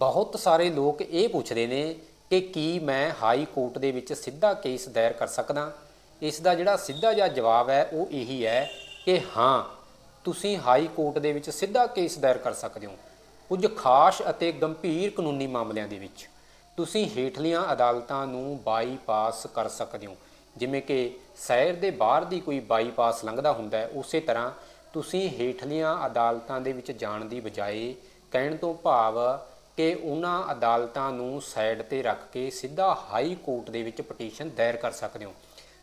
ਬਹੁਤ ਸਾਰੇ ਲੋਕ ਇਹ ਪੁੱਛਦੇ ਨੇ ਕਿ ਕੀ ਮੈਂ ਹਾਈ ਕੋਰਟ ਦੇ ਵਿੱਚ ਸਿੱਧਾ ਕੇਸ ਦਾਇਰ ਕਰ ਸਕਦਾ? ਇਸ ਦਾ ਜਿਹੜਾ ਸਿੱਧਾ ਜਿਹਾ ਜਵਾਬ ਹੈ, ਉਹ ਇਹੀ ਹੈ ਕਿ ਹਾਂ, ਤੁਸੀਂ ਹਾਈ ਕੋਰਟ ਦੇ ਵਿੱਚ ਸਿੱਧਾ ਕੇਸ ਦਾਇਰ ਕਰ ਸਕਦੇ ਹੋ। ਕੁਝ ਖਾਸ ਅਤੇ ਗੰਭੀਰ ਕਾਨੂੰਨੀ ਮਾਮਲਿਆਂ ਦੇ ਵਿੱਚ ਤੁਸੀਂ ਹੇਠਲੀਆਂ ਅਦਾਲਤਾਂ ਨੂੰ ਬਾਈਪਾਸ ਕਰ ਸਕਦੇ ਹੋ। ਜਿਵੇਂ ਕਿ ਸ਼ਹਿਰ ਦੇ ਬਾਹਰ ਦੀ ਕੋਈ ਬਾਈਪਾਸ ਲੰਘਦਾ ਹੁੰਦਾ ਹੈ, ਉਸੇ ਤਰ੍ਹਾਂ ਤੁਸੀਂ ਹੇਠਲੀਆਂ ਅਦਾਲਤਾਂ ਦੇ ਵਿੱਚ ਜਾਣ ਦੀ ਬਜਾਏ ਕਹਿਣ ਤੋਂ ਭਾਵ ਕਿ ਉਹਨਾਂ ਅਦਾਲਤਾਂ ਨੂੰ ਸਾਈਡ ਤੇ ਰੱਖ ਕੇ ਸਿੱਧਾ ਹਾਈ ਕੋਰਟ ਦੇ ਵਿੱਚ ਪਟੀਸ਼ਨ ਦਾਇਰ ਕਰ ਸਕਦੇ ਹੋ।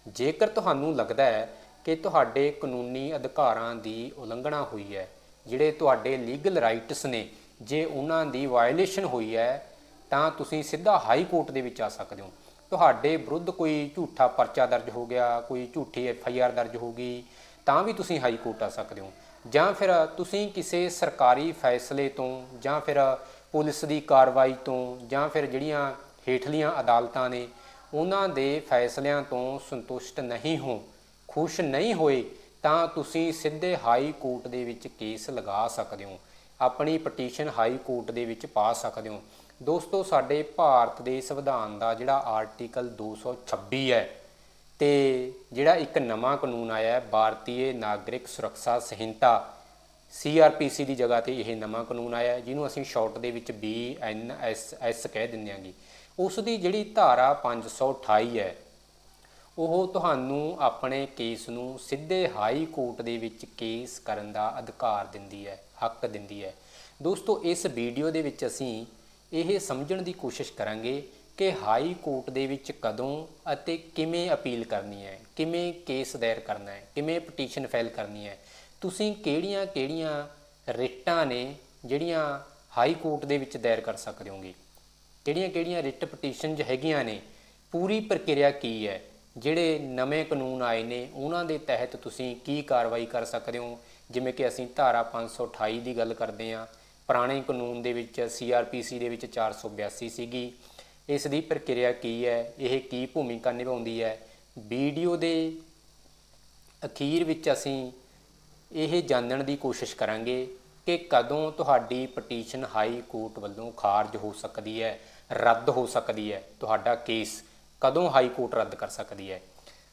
ਜੇਕਰ ਤੁਹਾਨੂੰ ਲੱਗਦਾ ਹੈ ਕਿ ਤੁਹਾਡੇ ਕਾਨੂੰਨੀ ਅਧਿਕਾਰਾਂ ਦੀ ਉਲੰਘਣਾ ਹੋਈ ਹੈ, ਜਿਹੜੇ ਤੁਹਾਡੇ ਲੀਗਲ ਰਾਈਟਸ ਨੇ, ਜੇ ਉਹਨਾਂ ਦੀ ਵਾਇਲੇਸ਼ਨ ਹੋਈ ਹੈ, ਤਾਂ ਤੁਸੀਂ ਸਿੱਧਾ ਹਾਈ ਕੋਰਟ ਦੇ ਵਿੱਚ ਆ ਸਕਦੇ ਹੋ। ਤੁਹਾਡੇ ਵਿਰੁੱਧ ਕੋਈ ਝੂਠਾ ਪਰਚਾ ਦਰਜ ਹੋ ਗਿਆ, ਕੋਈ ਝੂਠੀ ਐਫ ਆਈ ਆਰ ਦਰਜ ਹੋ ਗਈ, ਤਾਂ ਵੀ ਤੁਸੀਂ ਹਾਈ ਕੋਰਟ ਆ ਸਕਦੇ ਹੋ। ਜਾਂ ਫਿਰ ਤੁਸੀਂ ਕਿਸੇ ਸਰਕਾਰੀ ਫੈਸਲੇ ਤੋਂ ਜਾਂ ਫਿਰ ਪੁਲਿਸ ਦੀ ਕਾਰਵਾਈ ਤੋਂ ਜਾਂ ਫਿਰ ਜਿਹੜੀਆਂ ਹੇਠਲੀਆਂ ਅਦਾਲਤਾਂ ਨੇ ਉਹਨਾਂ ਦੇ ਫੈਸਲਿਆਂ ਤੋਂ ਸੰਤੁਸ਼ਟ ਨਹੀਂ ਹੋ, ਖੁਸ਼ ਨਹੀਂ ਹੋਏ, ਤਾਂ ਤੁਸੀਂ ਸਿੱਧੇ ਹਾਈ ਕੋਰਟ ਦੇ ਵਿੱਚ ਕੇਸ ਲਗਾ ਸਕਦੇ ਹੋ। ਆਪਣੀ ਪਟੀਸ਼ਨ ਹਾਈ ਕੋਰਟ ਦੇ ਵਿੱਚ ਪਾ ਸਕਦੇ ਹੋ। ਦੋਸਤੋ, ਸਾਡੇ ਭਾਰਤ ਦੇ ਸੰਵਿਧਾਨ ਦਾ ਜਿਹੜਾ ਆਰਟੀਕਲ 226 ਹੈ ਤੇ ਜਿਹੜਾ ਇੱਕ ਨਵਾਂ ਕਾਨੂੰਨ ਆਇਆ ਹੈ, ਭਾਰਤੀ ਨਾਗਰਿਕ ਸੁਰੱਖਿਆ ਸੰਹਿਤਾ ਸੀਆਰਪੀਸੀ ਦੀ ਜਗ੍ਹਾ ਤੇ ਇਹ ਨਵਾਂ ਕਾਨੂੰਨ ਆਇਆ ਹੈ, ਜਿਹਨੂੰ ਅਸੀਂ ਸ਼ਾਰਟ ਦੇ ਵਿੱਚ ਬੀਐਨਐਸਐਸ ਕਹਿ ਦਿੰਦੇ ਆਂਗੇ ਉਸ ਦੀ ਜਿਹੜੀ ਧਾਰਾ 528 ਹੈ, ਉਹ ਤੁਹਾਨੂੰ ਆਪਣੇ ਕੇਸ ਨੂੰ ਸਿੱਧੇ ਹਾਈ ਕੋਰਟ ਦੇ ਵਿੱਚ ਕੇਸ ਕਰਨ ਦਾ ਅਧਿਕਾਰ ਦਿੰਦੀ ਹੈ, ਹੱਕ ਦਿੰਦੀ ਹੈ। ਦੋਸਤੋ, ਇਸ ਵੀਡੀਓ ਦੇ ਵਿੱਚ ਅਸੀਂ ਇਹ ਸਮਝਣ ਦੀ ਕੋਸ਼ਿਸ਼ ਕਰਾਂਗੇ ਕਿ ਹਾਈ ਕੋਰਟ ਦੇ ਵਿੱਚ ਕਦੋਂ ਅਤੇ ਕਿਵੇਂ ਅਪੀਲ ਕਰਨੀ ਹੈ, ਕਿਵੇਂ ਕੇਸ ਦਾਇਰ ਕਰਨਾ ਹੈ, ਕਿਵੇਂ ਪਟੀਸ਼ਨ ਫਾਈਲ ਕਰਨੀ ਹੈ। ਤੁਸੀਂ ਕਿਹੜੀਆਂ-ਕਿਹੜੀਆਂ ਰਿਟਾਂ ਨੇ ਜਿਹੜੀਆਂ ਹਾਈ ਕੋਰਟ ਦੇ ਵਿੱਚ ਦਾਇਰ ਕਰ ਸਕਦੇ ਹੋਗੇ? ਕਿਹੜੀਆਂ-ਕਿਹੜੀਆਂ ਰਿਟ ਪਟੀਸ਼ਨਸ ਹੈਗੀਆਂ ਨੇ? ਪੂਰੀ ਪ੍ਰਕਿਰਿਆ ਕੀ ਹੈ? ਜਿਹੜੇ ਨਵੇਂ ਕਾਨੂੰਨ ਆਏ ਨੇ, ਉਹਨਾਂ ਦੇ ਤਹਿਤ ਤੁਸੀਂ ਕੀ ਕਾਰਵਾਈ ਕਰ ਸਕਦੇ ਹੋ? ਜਿਵੇਂ ਕਿ ਅਸੀਂ ਧਾਰਾ 528 ਦੀ ਗੱਲ ਕਰਦੇ ਹਾਂ। ਪੁਰਾਣੇ ਕਾਨੂੰਨ ਦੇ ਵਿੱਚ ਸੀਆਰਪੀਸੀ ਦੇ ਵਿੱਚ 482 ਸੀਗੀ। ਇਸ ਦੀ ਪ੍ਰਕਿਰਿਆ ਕੀ ਹੈ? ਇਹ ਕੀ ਭੂਮਿਕਾ ਨਿਭਾਉਂਦੀ ਹੈ? ਵੀਡੀਓ ਦੇ ਅਖੀਰ ਵਿੱਚ ਅਸੀਂ ਇਹ ਜਾਣਨ ਦੀ ਕੋਸ਼ਿਸ਼ ਕਰਾਂਗੇ ਕਿ ਕਦੋਂ ਤੁਹਾਡੀ ਪਟੀਸ਼ਨ ਹਾਈ ਕੋਰਟ ਵੱਲੋਂ ਖਾਰਜ ਹੋ ਸਕਦੀ ਹੈ, ਰੱਦ ਹੋ ਸਕਦੀ ਹੈ, ਤੁਹਾਡਾ ਕੇਸ ਕਦੋਂ ਹਾਈ ਕੋਰਟ ਰੱਦ ਕਰ ਸਕਦੀ ਹੈ।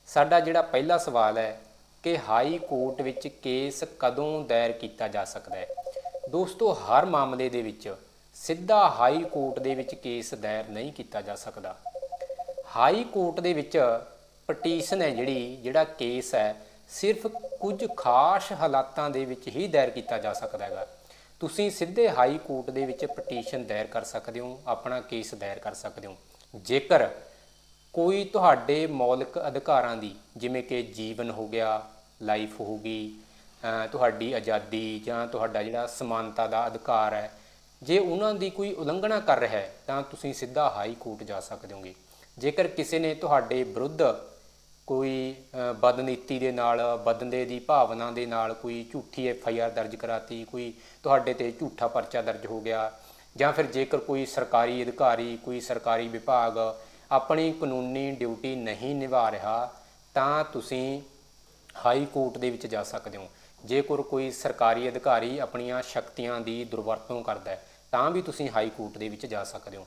ਸਾਡਾ ਜਿਹੜਾ ਪਹਿਲਾ ਸਵਾਲ ਹੈ ਕਿ ਹਾਈ ਕੋਰਟ ਵਿੱਚ ਕੇਸ ਕਦੋਂ ਦਾਇਰ ਕੀਤਾ ਜਾ ਸਕਦਾ ਹੈ। ਦੋਸਤੋ, ਹਰ ਮਾਮਲੇ ਦੇ ਵਿੱਚ ਸਿੱਧਾ ਹਾਈ ਕੋਰਟ ਦੇ ਵਿੱਚ ਕੇਸ ਦਾਇਰ ਨਹੀਂ ਕੀਤਾ ਜਾ ਸਕਦਾ। ਹਾਈ ਕੋਰਟ ਦੇ ਵਿੱਚ ਪਟੀਸ਼ਨ ਹੈ ਜਿਹੜੀ, ਜਿਹੜਾ ਕੇਸ ਹੈ ਸਿਰਫ ਕੁਝ ਖਾਸ ਹਾਲਾਤਾਂ ਦੇ ਵਿੱਚ ਹੀ ਦਾਇਰ ਕੀਤਾ ਜਾ ਸਕਦਾ ਹੈਗਾ। ਤੁਸੀਂ ਸਿੱਧੇ ਹਾਈ ਕੋਰਟ ਦੇ ਵਿੱਚ ਪਟੀਸ਼ਨ ਦਾਇਰ ਕਰ ਸਕਦੇ ਹੋ, ਆਪਣਾ ਕੇਸ ਦਾਇਰ ਕਰ ਸਕਦੇ ਹੋ। ਜੇਕਰ ਕੋਈ ਤੁਹਾਡੇ ਮੌਲਿਕ ਅਧਿਕਾਰਾਂ ਦੀ, ਜਿਵੇਂ ਕਿ ਜੀਵਨ ਹੋ ਗਿਆ, ਲਾਈਫ ਹੋ ਗਈ ਤੁਹਾਡੀ ਆਜ਼ਾਦੀ ਜਾਂ ਤੁਹਾਡਾ ਜਿਹੜਾ ਸਮਾਨਤਾ ਦਾ ਅਧਿਕਾਰ ਹੈ, ਜੇ ਉਹਨਾਂ ਦੀ ਕੋਈ ਉਲੰਘਣਾ ਕਰ ਰਿਹਾ ਹੈ, ਤਾਂ ਤੁਸੀਂ ਸਿੱਧਾ ਹਾਈ ਕੋਰਟ ਜਾ ਸਕਦੇ ਹੋਗੇ। ਜੇਕਰ ਕਿਸੇ ਨੇ ਤੁਹਾਡੇ ਵਿਰੁੱਧ ਕੋਈ ਬਦਨੀਤੀ ਦੇ ਨਾਲ ਬਦਲੇ ਦੀ ਭਾਵਨਾ ਦੇ ਨਾਲ ਕੋਈ ਝੂਠੀ ਐਫ ਆਈ ਆਰ ਦਰਜ ਕਰਾਤੀ, ਕੋਈ ਤੁਹਾਡੇ ਤੇ ਝੂਠਾ ਪਰਚਾ ਦਰਜ ਹੋ ਗਿਆ ਜਾਂ ਫਿਰ ਜੇਕਰ ਕੋਈ ਸਰਕਾਰੀ ਅਧਿਕਾਰੀ, ਕੋਈ ਸਰਕਾਰੀ ਵਿਭਾਗ ਆਪਣੀ ਕਾਨੂੰਨੀ ਡਿਊਟੀ ਨਹੀਂ ਨਿਭਾ ਰਿਹਾ, ਤਾਂ ਤੁਸੀਂ ਹਾਈ ਕੋਰਟ ਦੇ ਵਿੱਚ ਜਾ ਸਕਦੇ ਹੋ। ਜੇਕਰ ਕੋਈ ਸਰਕਾਰੀ ਅਧਿਕਾਰੀ ਆਪਣੀਆਂ ਸ਼ਕਤੀਆਂ ਦੀ ਦੁਰਵਰਤੋਂ ਕਰਦਾ ਹੈ, ਤਾਂ ਵੀ ਤੁਸੀਂ ਹਾਈ ਕੋਰਟ ਦੇ ਵਿੱਚ ਜਾ ਸਕਦੇ ਹੋ।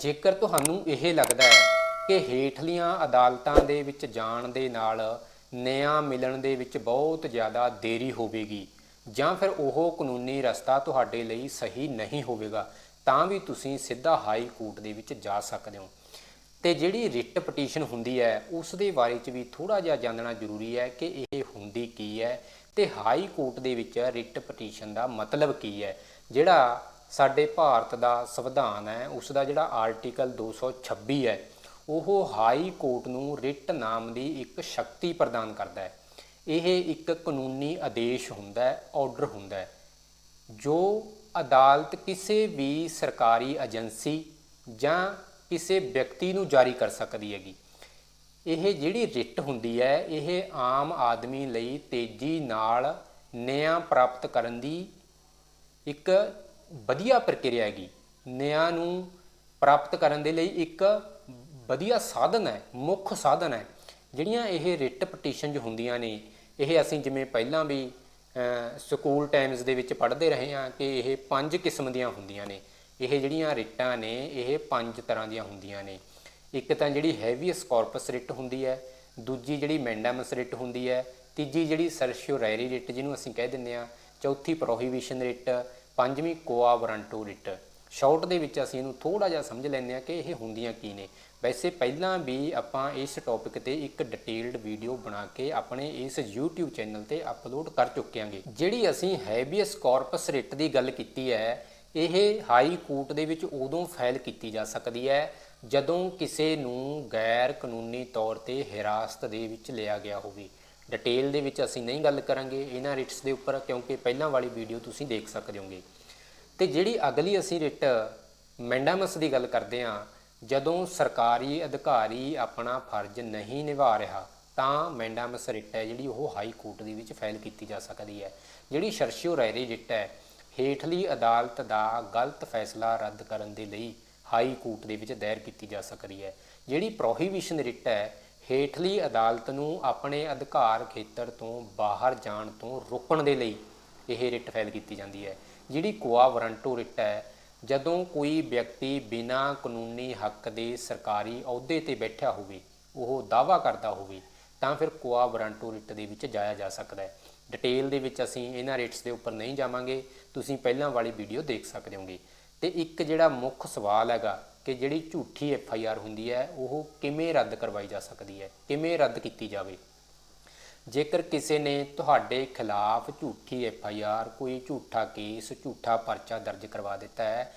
ਜੇਕਰ ਤੁਹਾਨੂੰ ਇਹ ਲੱਗਦਾ ਹੈ ਕਿ ਹੇਠਲੀਆਂ ਅਦਾਲਤਾਂ ਦੇ ਵਿੱਚ ਜਾਣ ਦੇ ਨਾਲ ਨਿਆਂ ਮਿਲਣ ਦੇ ਵਿੱਚ ਬਹੁਤ ਜ਼ਿਆਦਾ ਦੇਰੀ ਹੋਵੇਗੀ ਜਾਂ ਫਿਰ ਉਹ ਕਾਨੂੰਨੀ ਰਸਤਾ ਤੁਹਾਡੇ ਲਈ ਸਹੀ ਨਹੀਂ ਹੋਵੇਗਾ, ਤਾਂ ਵੀ ਤੁਸੀਂ ਸਿੱਧਾ ਹਾਈ ਕੋਰਟ ਦੇ ਵਿੱਚ ਜਾ ਸਕਦੇ ਹੋ। ਤੇ ਜਿਹੜੀ ਰਿਟ ਪਟੀਸ਼ਨ ਹੁੰਦੀ ਹੈ, ਉਸ ਦੇ ਬਾਰੇ ਚ ਵੀ ਥੋੜਾ ਜਿਹਾ ਜਾਣਨਾ ਜ਼ਰੂਰੀ ਹੈ ਕਿ ਇਹ ਹੁੰਦੀ ਕੀ ਹੈ ਤੇ ਹਾਈ ਕੋਰਟ ਦੇ ਵਿੱਚ ਰਿਟ ਪਟੀਸ਼ਨ ਦਾ ਮਤਲਬ ਕੀ ਹੈ। ਜਿਹੜਾ ਸਾਡੇ ਭਾਰਤ ਦਾ ਸੰਵਿਧਾਨ ਹੈ, ਉਸ ਦਾ ਜਿਹੜਾ ਆਰਟੀਕਲ 226 ਹੈ ਉਹ ਹਾਈ ਕੋਰਟ ਨੂੰ ਰਿਟ ਨਾਮ ਦੀ ਇੱਕ ਸ਼ਕਤੀ ਪ੍ਰਦਾਨ ਕਰਦਾ ਹੈ। ਇਹ ਇੱਕ ਕਾਨੂੰਨੀ ਆਦੇਸ਼ ਹੁੰਦਾ ਹੈ ਆਰਡਰ ਹੁੰਦਾ ਹੈ, ਜੋ ਅਦਾਲਤ ਕਿਸੇ ਵੀ ਸਰਕਾਰੀ ਏਜੰਸੀ ਜਾਂ ਕਿਸੇ ਵਿਅਕਤੀ ਨੂੰ ਜਾਰੀ ਕਰ ਸਕਦੀ ਹੈਗੀ। ਇਹ ਜਿਹੜੀ ਰਿਟ ਹੁੰਦੀ ਹੈ, ਇਹ ਆਮ ਆਦਮੀ ਲਈ ਤੇਜ਼ੀ ਨਾਲ ਨਿਆਂ ਪ੍ਰਾਪਤ ਕਰਨ ਦੀ ਇੱਕ ਵਧੀਆ ਪ੍ਰਕਿਰਿਆ ਹੈਗੀ। ਨਿਆਂ ਨੂੰ ਪ੍ਰਾਪਤ ਕਰਨ ਦੇ ਲਈ ਇੱਕ ਵਧੀਆ ਸਾਧਨ ਹੈ, ਮੁੱਖ ਸਾਧਨ ਹੈ। ਜਿਹੜੀਆਂ ਇਹ ਰਿਟ ਪਟੀਸ਼ਨ ਹੁੰਦੀਆਂ ਨੇ, ਇਹ ਅਸੀਂ ਜਿਵੇਂ ਪਹਿਲਾਂ ਵੀ ਸਕੂਲ ਟਾਈਮਸ ਦੇ ਵਿੱਚ ਪੜ੍ਹਦੇ ਰਹੇ ਹਾਂ ਕਿ ਇਹ ਪੰਜ ਕਿਸਮ ਦੀਆਂ ਹੁੰਦੀਆਂ ਨੇ। ਇਹ ਜਿਹੜੀਆਂ ਰਿਟਾਂ ਨੇ, ਇਹ ਪੰਜ ਤਰ੍ਹਾਂ ਦੀਆਂ ਹੁੰਦੀਆਂ ਨੇ। ਇੱਕ ਤਾਂ ਜਿਹੜੀ ਹੈਵੀਅਸ ਕਾਰਪਸ ਰਿਟ ਹੁੰਦੀ ਹੈ, ਦੂਜੀ ਜਿਹੜੀ ਮੈਂਡਾਮਸ ਰਿਟ ਹੁੰਦੀ ਹੈ, ਤੀਜੀ ਜਿਹੜੀ ਸਰਸ਼ਿਓਰੈਰੀ ਰਿਟ ਜਿਹਨੂੰ ਅਸੀਂ ਕਹਿ ਦਿੰਦੇ ਆ ਚੌਥੀ ਪ੍ਰੋਹੀਬਿਸ਼ਨ ਰਿਟ, ਪੰਜਵੀਂ ਕੋਆ ਰਿਟ। ਸ਼ਾਰਟ ਦੇ ਵਿੱਚ ਅਸੀਂ ਇਹਨੂੰ ਥੋੜਾ ਜਿਹਾ ਸਮਝ ਲੈਂਦੇ ਆ ਕਿ ਇਹ ਹੁੰਦੀਆਂ ਕੀ ਨੇ। ਵੈਸੇ ਪਹਿਲਾਂ ਵੀ ਆਪਾਂ ਇਸ ਟੌਪਿਕ ਤੇ ਇੱਕ ਡਿਟੇਲਡ ਵੀਡੀਓ ਬਣਾ ਕੇ ਆਪਣੇ ਇਸ YouTube ਚੈਨਲ ਤੇ ਅਪਲੋਡ ਕਰ ਚੁੱਕੇ ਹਾਂਗੇ। ਜਿਹੜੀ ਅਸੀਂ ਹੈਵੀਅਸ ਕਾਰਪਸ ਰਿਟ ਦੀ ਗੱਲ ਕੀਤੀ ਹੈ, ਇਹ ਹਾਈ ਕੋਰਟ ਦੇ ਵਿੱਚ ਉਦੋਂ ਫਾਈਲ ਕੀਤੀ ਜਾ ਸਕਦੀ ਹੈ, ਜਦੋਂ ਕਿਸੇ ਨੂੰ ਗੈਰ ਕਾਨੂੰਨੀ ਤੌਰ ਤੇ ਹਿਰਾਸਤ ਦੇ ਵਿੱਚ ਲਿਆ ਗਿਆ ਹੋਵੇ। ਡਿਟੇਲ ਦੇ ਵਿੱਚ ਅਸੀਂ ਨਹੀਂ ਗੱਲ ਕਰਾਂਗੇ ਇਹਨਾਂ ਰਿਟਸ ਦੇ ਉੱਪਰ, ਕਿਉਂਕਿ ਪਹਿਲਾਂ ਵਾਲੀ ਵੀਡੀਓ ਤੁਸੀਂ ਦੇਖ ਸਕਦੇ ਹੋਗੇ। ਤੇ ਜਿਹੜੀ ਅਗਲੀ ਅਸੀਂ ਰਿਟ ਮੈਂਡਾਮਸ ਦੀ ਗੱਲ ਕਰਦੇ ਹਾਂ, ਜਦੋਂ ਸਰਕਾਰੀ ਅਧਿਕਾਰੀ ਆਪਣਾ ਫਰਜ਼ ਨਹੀਂ ਨਿਭਾ ਰਿਹਾ, ਤਾਂ ਮੈਂਡਾਮਸ ਰਿਟ ਹੈ ਜਿਹੜੀ ਉਹ ਹਾਈ ਕੋਰਟ ਦੇ ਵਿੱਚ ਫਾਈਲ ਕੀਤੀ ਜਾ ਸਕਦੀ ਹੈ। ਜਿਹੜੀ ਸ਼ਰਸ਼ਿਓ ਰਾਇਰੀ ਰਿਟ ਹੈ, ਹੇਠਲੀ ਅਦਾਲਤ ਦਾ ਗਲਤ ਫੈਸਲਾ ਰੱਦ ਕਰਨ ਦੇ ਲਈ ਹਾਈ ਕੋਰਟ ਦੇ ਵਿੱਚ ਦਾਇਰ ਕੀਤੀ ਜਾ ਸਕਦੀ ਹੈ। ਜਿਹੜੀ ਪ੍ਰੋਹੀਬਿਸ਼ਨ ਰਿਟ ਹੈ, ਹੇਠਲੀ ਅਦਾਲਤ ਨੂੰ ਆਪਣੇ ਅਧਿਕਾਰ ਖੇਤਰ ਤੋਂ ਬਾਹਰ ਜਾਣ ਤੋਂ ਰੋਕਣ ਦੇ ਲਈ ਇਹ ਰਿਟ ਫਾਈਲ ਕੀਤੀ ਜਾਂਦੀ ਹੈ। ਜਿਹੜੀ ਕੋਆ ਵਾਰੰਟੋ ਰਿਟ ਹੈ, ਜਦੋਂ ਕੋਈ ਵਿਅਕਤੀ ਬਿਨਾਂ ਕਾਨੂੰਨੀ ਹੱਕ ਦੇ ਸਰਕਾਰੀ ਅਹੁਦੇ ਤੇ ਬੈਠਾ ਹੋਵੇ, ਉਹ ਦਾਵਾ ਕਰਦਾ ਹੋਵੇ, ਤਾਂ ਫਿਰ ਕੋਆ ਵਾਰੰਟੋ ਰਿਟ ਦੇ ਵਿੱਚ ਜਾਇਆ ਜਾ ਸਕਦਾ ਹੈ। ਡਿਟੇਲ ਦੇ ਵਿੱਚ ਅਸੀਂ ਇਹਨਾਂ ਰੇਟਸ ਦੇ ਉੱਪਰ ਨਹੀਂ ਜਾਵਾਂਗੇ, ਤੁਸੀਂ ਪਹਿਲਾਂ ਵਾਲੀ ਵੀਡੀਓ ਦੇਖ ਸਕਦੇ ਹੋਗੇ। ਤੇ ਇੱਕ ਜਿਹੜਾ ਮੁੱਖ ਸਵਾਲ ਹੈਗਾ ਕਿ ਜਿਹੜੀ ਝੂਠੀ ਐਫ ਆਈ ਆਰ ਹੁੰਦੀ ਹੈ, ਉਹ ਕਿਵੇਂ ਰੱਦ ਕਰਵਾਈ ਜਾ ਸਕਦੀ ਹੈ, ਕਿਵੇਂ ਰੱਦ ਕੀਤੀ ਜਾਵੇ? ਜੇਕਰ ਕਿਸੇ ਨੇ ਤੁਹਾਡੇ ਖਿਲਾਫ ਝੂਠੀ ਐਫ ਆਈ ਆਰ ਕੋਈ ਝੂਠਾ ਕੇਸ, ਝੂਠਾ ਪਰਚਾ ਦਰਜ ਕਰਵਾ ਦਿੱਤਾ ਹੈ,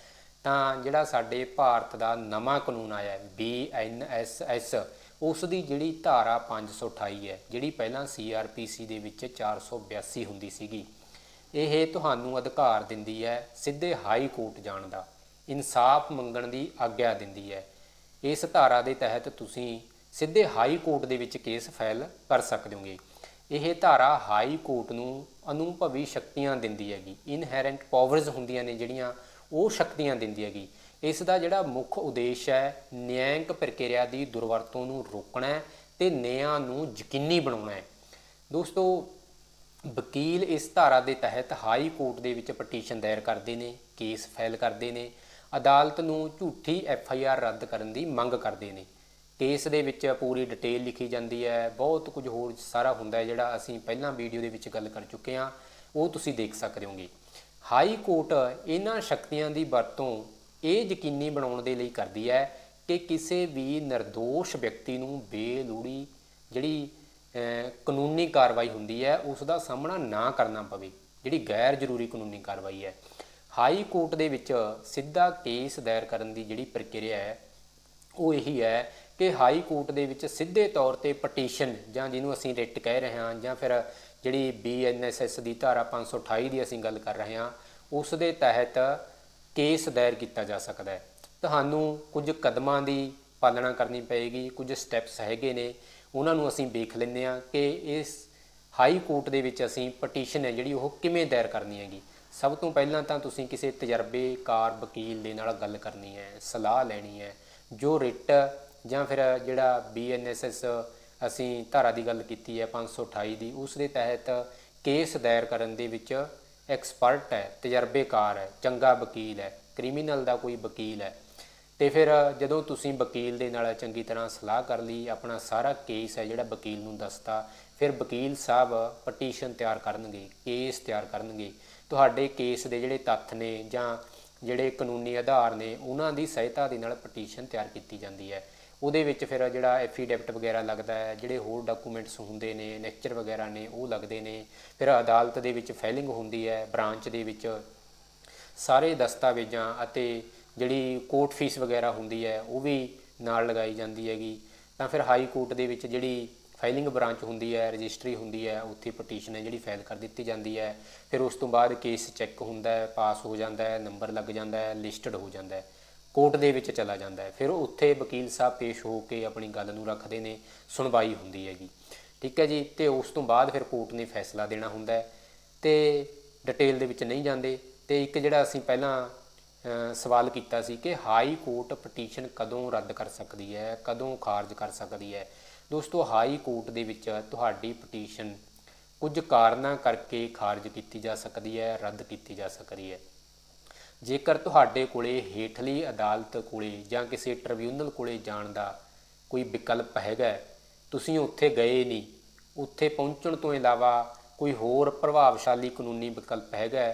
ਤਾਂ ਜਿਹੜਾ ਸਾਡੇ ਭਾਰਤ ਦਾ ਨਵਾਂ ਕਾਨੂੰਨ ਆਇਆ ਹੈ ਬੀ ਐਨ ਐਸ ਐਸ ਉਸ ਦੀ ਜਿਹੜੀ ਧਾਰਾ 528 ਹੈ, ਜਿਹੜੀ ਪਹਿਲਾਂ ਸੀ ਆਰ ਪੀ ਸੀ ਦੇ ਵਿੱਚ 482 ਹੁੰਦੀ ਸੀਗੀ, ਇਹ ਤੁਹਾਨੂੰ ਅਧਿਕਾਰ ਦਿੰਦੀ ਹੈ ਸਿੱਧੇ ਹਾਈ ਕੋਰਟ ਜਾਣ ਦਾ, ਇਨਸਾਫ ਮੰਗਣ ਦੀ ਆਗਿਆ ਦਿੰਦੀ ਹੈ। ਇਸ ਧਾਰਾ ਦੇ ਤਹਿਤ ਤੁਸੀਂ ਸਿੱਧੇ ਹਾਈ ਕੋਰਟ ਦੇ ਵਿੱਚ ਕੇਸ ਫਾਈਲ ਕਰ ਸਕਦੇ ਹੋਗੇ। ਇਹ ਧਾਰਾ ਹਾਈ ਕੋਰਟ ਨੂੰ ਅਨੁਭਵੀ ਸ਼ਕਤੀਆਂ ਦਿੰਦੀ ਹੈਗੀ। ਇਨਹੈਰੈਂਟ ਪਾਵਰਸ ਹੁੰਦੀਆਂ ਨੇ ਜਿਹੜੀਆਂ ਉਹ ਸ਼ਕਤੀਆਂ ਦਿੰਦੀ ਹੈਗੀ। ਇਸ ਦਾ ਜਿਹੜਾ ਮੁੱਖ ਉਦੇਸ਼ ਹੈ ਨਿਆਂਕ ਪ੍ਰਕਿਰਿਆ ਦੀ ਦੁਰਵਰਤੋਂ ਨੂੰ ਰੋਕਣਾ ਹੈ ਤੇ ਨਿਆਂ ਨੂੰ ਯਕੀਨੀ ਬਣਾਉਣਾ ਹੈ। ਦੋਸਤੋ, ਵਕੀਲ ਇਸ ਧਾਰਾ ਦੇ ਤਹਿਤ ਹਾਈ ਕੋਰਟ ਦੇ ਵਿੱਚ ਪਟੀਸ਼ਨ ਦਾਇਰ ਕਰਦੇ ਨੇ, ਕੇਸ ਫਾਈਲ ਕਰਦੇ ਨੇ, ਅਦਾਲਤ ਨੂੰ ਝੂਠੀ ਐਫ ਆਈ ਆਰ ਰੱਦ ਕਰਨ ਦੀ ਮੰਗ ਕਰਦੇ ਨੇ। ਕੇਸ ਦੇ ਵਿੱਚ ਪੂਰੀ ਡਿਟੇਲ ਲਿਖੀ ਜਾਂਦੀ ਹੈ, ਬਹੁਤ ਕੁਝ ਹੋਰ ਸਾਰਾ ਹੁੰਦਾ ਹੈ ਜਿਹੜਾ ਅਸੀਂ ਪਹਿਲਾਂ ਵੀਡੀਓ ਦੇ ਵਿੱਚ ਗੱਲ ਕਰ ਚੁੱਕੇ ਹਾਂ, ਉਹ ਤੁਸੀਂ ਦੇਖ ਸਕਦੇ ਹੋਗੇ। ਹਾਈ ਕੋਰਟ ਇਹਨਾਂ ਸ਼ਕਤੀਆਂ ਦੀ ਵਰਤੋਂ ਇਹ ਯਕੀਨੀ ਬਣਾਉਣ ਦੇ ਲਈ ਕਰਦੀ ਹੈ ਕਿ ਕਿਸੇ ਵੀ નિર્ਦੋਸ਼ ਵਿਅਕਤੀ ਨੂੰ ਬੇਲੋੜੀ ਜਿਹੜੀ ਕਾਨੂੰਨੀ ਕਾਰਵਾਈ ਹੁੰਦੀ ਹੈ, ਉਸ ਦਾ ਸਾਹਮਣਾ ਨਾ ਕਰਨਾ ਪਵੇ, ਜਿਹੜੀ ਗੈਰ ਜ਼ਰੂਰੀ ਕਾਨੂੰਨੀ ਕਾਰਵਾਈ ਹੈ। ਹਾਈ ਕੋਰਟ ਦੇ ਵਿੱਚ ਸਿੱਧਾ ਕੇਸ ਦਾਇਰ ਕਰਨ ਦੀ ਜਿਹੜੀ ਪ੍ਰਕਿਰਿਆ ਹੈ, ਉਹ ਇਹੀ ਹੈ ਕਿ ਹਾਈ ਕੋਰਟ ਦੇ ਵਿੱਚ ਸਿੱਧੇ ਤੌਰ ਤੇ ਪਟੀਸ਼ਨ ਜਾਂ ਜਿਹਨੂੰ ਅਸੀਂ ਰਿਟ ਕਹਿ ਰਹੇ ਹਾਂ ਜਾਂ ਫਿਰ ਜਿਹੜੀ ਬੀਐਨਐਸਐਸ ਦੀ ਧਾਰਾ 528 ਦੀ ਅਸੀਂ ਗੱਲ ਕਰ ਰਹੇ ਹਾਂ, ਉਸ ਦੇ ਤਹਿਤ ਕੇਸ ਦਾਇਰ ਕੀਤਾ ਜਾ ਸਕਦਾ ਹੈ। ਤੁਹਾਨੂੰ ਕੁਝ ਕਦਮਾਂ ਦੀ ਪਾਲਣਾ ਕਰਨੀ ਪਏਗੀ, ਕੁਝ ਸਟੈਪਸ ਹੈਗੇ ਨੇ, ਉਹਨਾਂ ਨੂੰ ਅਸੀਂ ਵੇਖ ਲੈਂਦੇ ਹਾਂ ਕਿ ਇਸ ਹਾਈ ਕੋਰਟ ਦੇ ਵਿੱਚ ਅਸੀਂ ਪਟੀਸ਼ਨ ਹੈ ਜਿਹੜੀ ਉਹ ਕਿਵੇਂ ਦਾਇਰ ਕਰਨੀ ਹੈਗੀ। ਸਭ ਤੋਂ ਪਹਿਲਾਂ ਤਾਂ ਤੁਸੀਂ ਕਿਸੇ ਤਜਰਬੇਕਾਰ ਵਕੀਲ ਦੇ ਨਾਲ ਗੱਲ ਕਰਨੀ ਹੈ, ਸਲਾਹ ਲੈਣੀ ਹੈ, ਜੋ ਰਿਟ ਜਾਂ ਫਿਰ ਜਿਹੜਾ ਬੀਐਨਐਸਐਸ ਅਸੀਂ ਧਾਰਾ ਦੀ ਗੱਲ ਕੀਤੀ ਹੈ 528 ਦੀ, ਉਸ ਦੇ ਤਹਿਤ ਕੇਸ ਦਾਇਰ ਕਰਨ ਦੇ ਵਿੱਚ ਐਕਸਪਰਟ ਹੈ, ਤਜਰਬੇਕਾਰ ਹੈ, ਚੰਗਾ ਵਕੀਲ ਹੈ ਕ੍ਰਿਮੀਨਲ ਦਾ ਕੋਈ ਵਕੀਲ ਹੈ। ਤੇ ਫਿਰ ਜਦੋਂ ਤੁਸੀਂ ਵਕੀਲ ਦੇ ਨਾਲ ਚੰਗੀ ਤਰ੍ਹਾਂ ਸਲਾਹ ਕਰ ਲਈ, ਆਪਣਾ ਸਾਰਾ ਕੇਸ ਹੈ ਜਿਹੜਾ ਵਕੀਲ ਨੂੰ ਦੱਸਤਾ, ਫਿਰ ਵਕੀਲ ਸਾਹਿਬ ਪਟੀਸ਼ਨ ਤਿਆਰ ਕਰਨਗੇ ਕੇਸ ਤਿਆਰ ਕਰਨਗੇ। ਤੁਹਾਡੇ ਕੇਸ ਦੇ ਜਿਹੜੇ ਤੱਥ ਨੇ ਜਾਂ ਜਿਹੜੇ ਕਾਨੂੰਨੀ ਆਧਾਰ ਨੇ, ਉਹਨਾਂ ਦੀ ਸਹਾਇਤਾ ਦੇ ਨਾਲ ਪਟੀਸ਼ਨ ਤਿਆਰ ਕੀਤੀ ਜਾਂਦੀ ਹੈ। ਉਹਦੇ ਵਿੱਚ ਫਿਰ ਜਿਹੜਾ ਐਫੀਡੈਵਿਟ ਵਗੈਰਾ ਲੱਗਦਾ ਹੈ, ਜਿਹੜੇ ਹੋਰ ਡਾਕੂਮੈਂਟਸ ਹੁੰਦੇ ਨੇ ਲੈਕਚਰ ਵਗੈਰਾ ਨੇ, ਉਹ ਲੱਗਦੇ ਨੇ। ਫਿਰ ਅਦਾਲਤ ਦੇ ਵਿੱਚ ਫਾਈਲਿੰਗ ਹੁੰਦੀ ਹੈ ਬ੍ਰਾਂਚ ਦੇ ਵਿੱਚ। ਸਾਰੇ ਦਸਤਾਵੇਜ਼ਾਂ ਅਤੇ ਜਿਹੜੀ ਕੋਰਟ ਫੀਸ ਵਗੈਰਾ ਹੁੰਦੀ ਹੈ, ਉਹ ਵੀ ਨਾਲ ਲਗਾਈ ਜਾਂਦੀ ਹੈਗੀ। ਤਾਂ ਫਿਰ ਹਾਈ ਕੋਰਟ ਦੇ ਵਿੱਚ ਜਿਹੜੀ ਫਾਈਲਿੰਗ ਬ੍ਰਾਂਚ ਹੁੰਦੀ ਹੈ ਰਜਿਸਟਰੀ ਹੁੰਦੀ ਹੈ, ਉੱਥੇ ਪਟੀਸ਼ਨ ਹੈ ਜਿਹੜੀ ਫਾਈਲ ਕਰ ਦਿੱਤੀ ਜਾਂਦੀ ਹੈ। ਫਿਰ ਉਸ ਤੋਂ ਬਾਅਦ ਕੇਸ ਚੈੱਕ ਹੁੰਦਾ ਹੈ ਪਾਸ ਹੋ ਜਾਂਦਾ ਹੈ ਨੰਬਰ ਲੱਗ ਜਾਂਦਾ ਹੈ ਲਿਸਟਡ ਹੋ ਜਾਂਦਾ ਹੈ। ਕੋਰਟ ਦੇ ਵਿੱਚ ਚਲਾ ਜਾਂਦਾ ਹੈ। ਫਿਰ ਉੱਥੇ ਵਕੀਲ ਸਾਹਿਬ ਪੇਸ਼ ਹੋ ਕੇ ਆਪਣੀ ਗੱਲ ਨੂੰ ਰੱਖਦੇ ਨੇ, ਸੁਣਵਾਈ ਹੁੰਦੀ ਹੈਗੀ। ਠੀਕ ਹੈ ਜੀ? ਤੇ ਉਸ ਤੋਂ ਬਾਅਦ ਫਿਰ ਕੋਰਟ ਨੇ ਫੈਸਲਾ ਦੇਣਾ ਹੁੰਦਾ ਹੈ ਤੇ ਡਿਟੇਲ ਦੇ ਵਿੱਚ ਨਹੀਂ ਜਾਂਦੇ। ਤੇ ਇੱਕ ਜਿਹੜਾ ਅਸੀਂ ਪਹਿਲਾਂ ਸਵਾਲ ਕੀਤਾ ਸੀ ਕਿ ਹਾਈ ਕੋਰਟ ਪਟੀਸ਼ਨ ਕਦੋਂ ਰੱਦ ਕਰ ਸਕਦੀ ਹੈ, ਕਦੋਂ ਖਾਰਜ ਕਰ ਸਕਦੀ ਹੈ? ਦੋਸਤੋ, ਹਾਈ ਕੋਰਟ ਦੇ ਵਿੱਚ ਤੁਹਾਡੀ ਪਟੀਸ਼ਨ ਕੁਝ ਕਾਰਨਾਂ ਕਰਕੇ ਖਾਰਜ ਕੀਤੀ ਜਾ ਸਕਦੀ ਹੈ, ਰੱਦ ਕੀਤੀ ਜਾ ਸਕਦੀ ਹੈ। ਜੇਕਰ ਤੁਹਾਡੇ ਕੋਲੇ ਹੇਠਲੀ ਅਦਾਲਤ ਕੋਲੇ ਜਾਂ ਕਿਸੇ ਟ੍ਰਿਬਿਊਨਲ ਕੋਲੇ ਜਾਣ ਦਾ ਕੋਈ ਵਿਕਲਪ ਹੈਗਾ, ਤੁਸੀਂ ਉੱਥੇ ਗਏ ਨਹੀਂ, ਉੱਥੇ ਪਹੁੰਚਣ ਤੋਂ ਇਲਾਵਾ ਕੋਈ ਹੋਰ ਪ੍ਰਭਾਵਸ਼ਾਲੀ ਕਾਨੂੰਨੀ ਵਿਕਲਪ ਹੈਗਾ,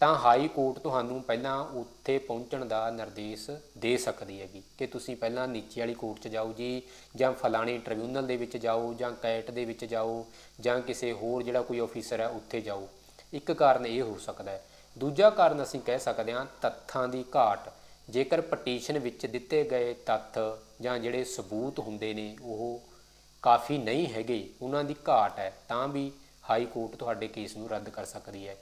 ਤਾਂ ਹਾਈ ਕੋਰਟ ਤੁਹਾਨੂੰ ਪਹਿਲਾਂ ਉੱਥੇ ਪਹੁੰਚਣ ਦਾ ਨਿਰਦੇਸ਼ ਦੇ ਸਕਦੀ ਹੈਗੀ ਕਿ ਤੁਸੀਂ ਪਹਿਲਾਂ ਨੀਚੇ ਵਾਲੀ ਕੋਰਟ 'ਚ ਜਾਓ ਜੀ, ਜਾਂ ਫਲਾਣੇ ਟ੍ਰਿਬਿਊਨਲ ਦੇ ਵਿੱਚ ਜਾਓ, ਜਾਂ ਕੈਟ ਦੇ ਵਿੱਚ ਜਾਓ, ਜਾਂ ਕਿਸੇ ਹੋਰ ਜਿਹੜਾ ਕੋਈ ਅਫੀਸਰ ਹੈ ਉੱਥੇ ਜਾਓ। ਇੱਕ ਕਾਰਨ ਇਹ ਹੋ ਸਕਦਾ ਹੈ ਦੂਜਾ ਕਾਰਨ ਅਸੀਂ ਕਹਿ ਸਕਦੇ ਹਾਂ ਤੱਥਾਂ ਦੀ ਘਾਟ। ਜੇਕਰ ਪਟੀਸ਼ਨ ਵਿੱਚ ਦਿੱਤੇ ਗਏ ਤੱਥ ਜਾਂ ਜਿਹੜੇ ਸਬੂਤ ਹੁੰਦੇ ਨੇ, ਉਹ ਕਾਫੀ ਨਹੀਂ ਹੈਗੇ, ਉਹਨਾਂ ਦੀ ਘਾਟ ਹੈ, ਤਾਂ ਵੀ ਹਾਈ ਕੋਰਟ ਤੁਹਾਡੇ ਕੇਸ ਨੂੰ ਰੱਦ ਕਰ ਸਕਦੀ ਹੈ।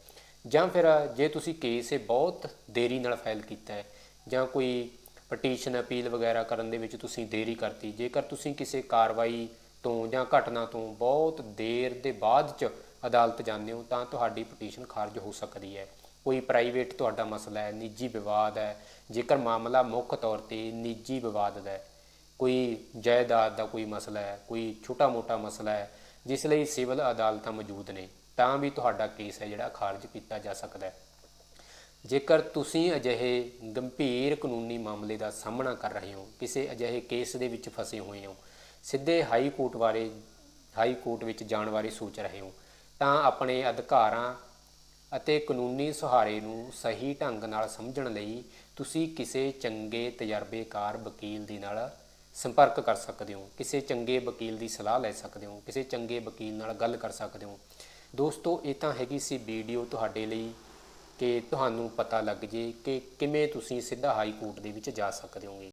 ਜਾਂ ਫਿਰ ਜੇ ਤੁਸੀਂ ਕੇਸ ਇਹ ਬਹੁਤ ਦੇਰੀ ਨਾਲ ਫਾਈਲ ਕੀਤਾ ਹੈ, ਜਾਂ ਕੋਈ ਪਟੀਸ਼ਨ ਅਪੀਲ ਵਗੈਰਾ ਕਰਨ ਦੇ ਵਿੱਚ ਤੁਸੀਂ ਦੇਰੀ ਕਰਤੀ, ਜੇਕਰ ਤੁਸੀਂ ਕਿਸੇ ਕਾਰਵਾਈ ਤੋਂ ਜਾਂ ਘਟਨਾ ਤੋਂ ਬਹੁਤ ਦੇਰ ਦੇ ਬਾਅਦ ਚ ਅਦਾਲਤ ਜਾਂਦੇ ਹੋ, ਤਾਂ ਤੁਹਾਡੀ ਪਟੀਸ਼ਨ ਖਾਰਜ ਹੋ ਸਕਦੀ ਹੈ। ਕੋਈ ਪ੍ਰਾਈਵੇਟ ਤੁਹਾਡਾ ਮਸਲਾ ਹੈ, ਨਿੱਜੀ ਵਿਵਾਦ ਹੈ, ਜੇਕਰ ਮਾਮਲਾ ਮੁੱਖ ਤੌਰ ਤੇ ਨਿੱਜੀ ਵਿਵਾਦ ਦਾ ਹੈ, ਕੋਈ ਜਾਇਦਾਦ ਦਾ ਕੋਈ ਮਸਲਾ ਹੈ, ਕੋਈ ਛੋਟਾ-ਮੋਟਾ ਮਸਲਾ ਹੈ, ਜਿਸ ਲਈ ਸਿਵਲ ਅਦਾਲਤਾਂ ਮੌਜੂਦ ਨੇ, ਤਾਂ ਵੀ ਤੁਹਾਡਾ ਕੇਸ ਹੈ ਜਿਹੜਾ ਖਾਰਜ ਕੀਤਾ ਜਾ ਸਕਦਾ ਹੈ। ਜੇਕਰ ਤੁਸੀਂ ਅਜਿਹੇ ਗੰਭੀਰ ਕਾਨੂੰਨੀ ਮਾਮਲੇ ਦਾ ਸਾਹਮਣਾ ਕਰ ਰਹੇ ਹੋ, ਕਿਸੇ ਅਜਿਹੇ ਕੇਸ ਦੇ ਵਿੱਚ ਫਸੇ ਹੋਏ ਹੋ, ਸਿੱਧੇ ਹਾਈ ਕੋਰਟ ਬਾਰੇ, ਹਾਈ ਕੋਰਟ ਵਿੱਚ ਜਾਣ ਬਾਰੇ ਸੋਚ ਰਹੇ ਹੋ, ਤਾਂ ਆਪਣੇ ਅਧਿਕਾਰਾਂ ਅਤੇ ਕਾਨੂੰਨੀ ਸਹਾਰੇ ਨੂੰ ਸਹੀ ਢੰਗ ਨਾਲ ਸਮਝਣ ਲਈ ਤੁਸੀਂ ਕਿਸੇ ਚੰਗੇ ਤਜਰਬੇਕਾਰ ਵਕੀਲ ਦੇ ਨਾਲ ਸੰਪਰਕ ਕਰ ਸਕਦੇ ਹੋ, ਕਿਸੇ ਚੰਗੇ ਵਕੀਲ ਦੀ ਸਲਾਹ ਲੈ ਸਕਦੇ ਹੋ, ਕਿਸੇ ਚੰਗੇ ਵਕੀਲ ਨਾਲ ਗੱਲ ਕਰ ਸਕਦੇ ਹੋ। ਦੋਸਤੋ, ਇਹ ਤਾਂ ਹੈਗੀ ਸੀ ਵੀਡੀਓ ਤੁਹਾਡੇ ਲਈ ਕਿ ਤੁਹਾਨੂੰ ਪਤਾ ਲੱਗ ਜੇ ਕਿ ਕਿਵੇਂ ਤੁਸੀਂ ਸਿੱਧਾ ਹਾਈ ਕੋਰਟ ਦੇ ਵਿੱਚ ਜਾ ਸਕਦੇ ਹੋਗੇ।